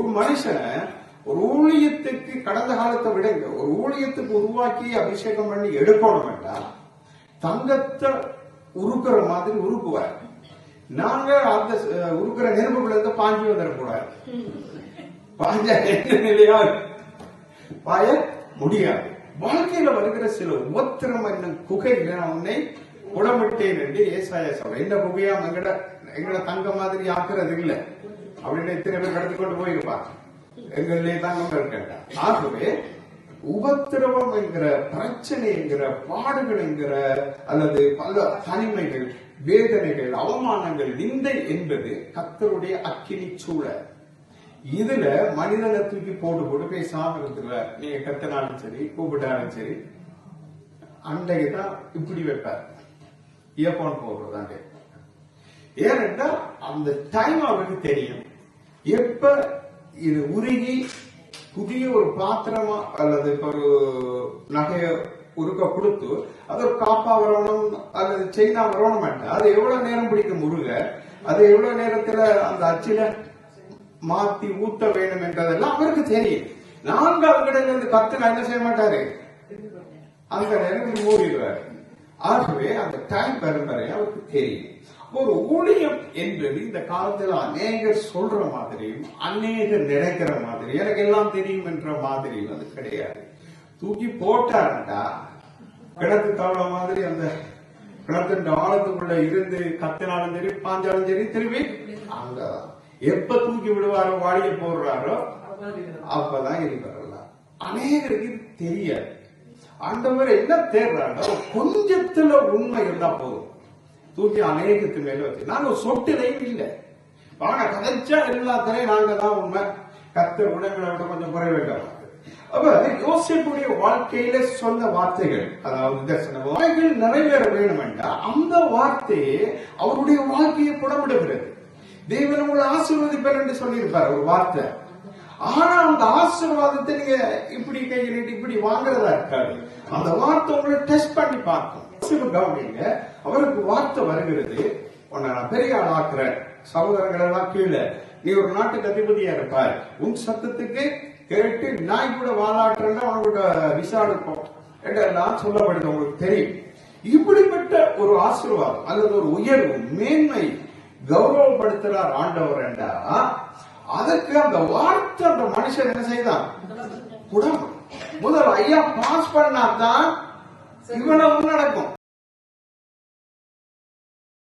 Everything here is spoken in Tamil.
ஒரு மனுஷனை ஒரு ஊழியத்துக்கு கடந்த காலத்தை விடுங்க. ஒரு ஊழியத்துக்கு உருவாக்கி அபிஷேகம் பண்ணி எடுக்கணும் வேண்டாம் தங்கத்தை உருக்குற மாதிரி உருக்குவார். நாங்க அந்த உருக்குற நெருப்புல இருந்து பாஞ்சி வந்துடக்கூடாது பாஞ்சா என்ன நிலையா? பாய முடியாது. வாழ்க்கையில வருகிற சில உபத்திரம் என்னும் குகையில நான் உன்னை உடமிட்டேன் என்று ஏசாய சொல்ற இந்த குகையா எங்கட எங்கட தங்க மாதிரி ஆக்குறது இல்லை அப்படின்னு எத்தனை பேர் கடத்தி கொண்டு போயிருப்பா. எங்களிலே தங்கம் இருக்கின்ற. ஆகவே உபத்திரவம் என்கிற பிரச்சனை என்கிற பாடுகள் என்கிற அல்லது பல தனிமைகள் வேதனைகள் அவமானங்கள் நிந்தை என்பது கத்தருடைய அக்கினி சூழல். இதுல மனிதனை தூக்கி போட்டு போட்டு பேசாம இருக்கிற நீங்க கத்தினாலும் சரி கூப்பிட்டாலும் சரி அன்றைக்கு தான் இப்படி வைப்பார். இயர்போன் போடுறதாங்க ஏனென்றா அந்த டைம் அவருக்கு தெரியும். எப்ப இது உருகி புதிய ஒரு பாத்திரமா அல்லது இப்ப ஒரு நகைய உருக்க கொடுத்து அது ஒரு காப்பா வரணும் அல்லது செயினா வரணும் அது எவ்வளவு நேரம் பிடிக்கும் உருக? அது எவ்வளவு நேரத்துல அந்த அச்சில மாத்தி ஊத்த வேணும் என்றதெல்லாம் அவருக்கு தெரியும். நான்காவது கடையில இருந்து கத்து என்ன செய்ய மாட்டாரு? அந்த நேரத்தில் மூடிடுவார். ஆகவே அந்த டைம் பரம்பரை அவருக்கு தெரியும். ஒரு ஊழியம் என்பது இந்த காலத்துல அநேகர் சொல்ற மாதிரியும் அநேகர் நினைக்கிற மாதிரி எனக்கு எல்லாம் தெரியும் என்ற மாதிரியும் அது கிடையாது. தூக்கி போட்டாருண்டா. கிணத்து தவளை மாதிரி அந்த கிணத்து ஆழத்துக்குள்ள இருந்து கத்தினாலும் சரி பாஞ்சாலும் சரி திரும்பி அங்கதான் எப்ப தூக்கி விடுவாரோ வாடிய போடுறாரோ அப்பதான் இருக்கிறார் அநேகருக்கு இது தெரியாது. ஆண்டவர் என்ன தேடுறாங்க கொஞ்சத்துல உண்மை இருந்தா போதும். தூக்கி அநேகத்து மேல வச்சு நாங்க சொட்டுலையும் இல்லை. வாங்க கதைச்சா எல்லாத்திலையும் நாங்க தான் உண்மை. கத்த உடங்களை விட கொஞ்சம் குறை வேண்டாம். அப்ப யோசிப்புடைய வாழ்க்கையில சொன்ன வார்த்தைகள் அதாவது தரிசன வாய்கள் நிறைவேற வேண்டும் என்றால் அந்த வார்த்தையே அவருடைய வாழ்க்கையை புடமிடுகிறது. தேவன் உங்களை ஆசீர்வதிப்பார் என்று சொல்லியிருப்பார் ஒரு வார்த்தை. ஆனா அந்த ஆசீர்வாதத்தை நீங்க இப்படி கை நீட்டி இப்படி வாங்குறதா இருக்காது. அந்த வார்த்தை உங்களை டெஸ்ட் பண்ணி பார்க்கும். கவனிங்க. அவருக்கு வார்த்தை வருகிறது. உன்னை நான் பெரிய ஆள் ஆக்குறேன். சகோதரர்கள் எல்லாம் கீழே. நீ ஒரு நாட்டுக்கு அதிபதியா இருப்பார் உன் சத்தத்துக்கு கேட்டு நாய் கூட வாலாட்டுறேன்னா உனக்கு விசா இருக்கும் என்றெல்லாம் சொல்லப்படுது உங்களுக்கு தெரியும். இப்படிப்பட்ட ஒரு ஆசீர்வாதம் அல்லது ஒரு உயர்வு மேன்மை கௌரவப்படுத்துறார் ஆண்டவர் என்றா அதற்கு அந்த வார்த்தை அந்த மனுஷன் என்ன செய்தான்? குடம் முதல் ஐயா பாஸ் பண்ணாதான் இவ்வளவு நடக்கும்.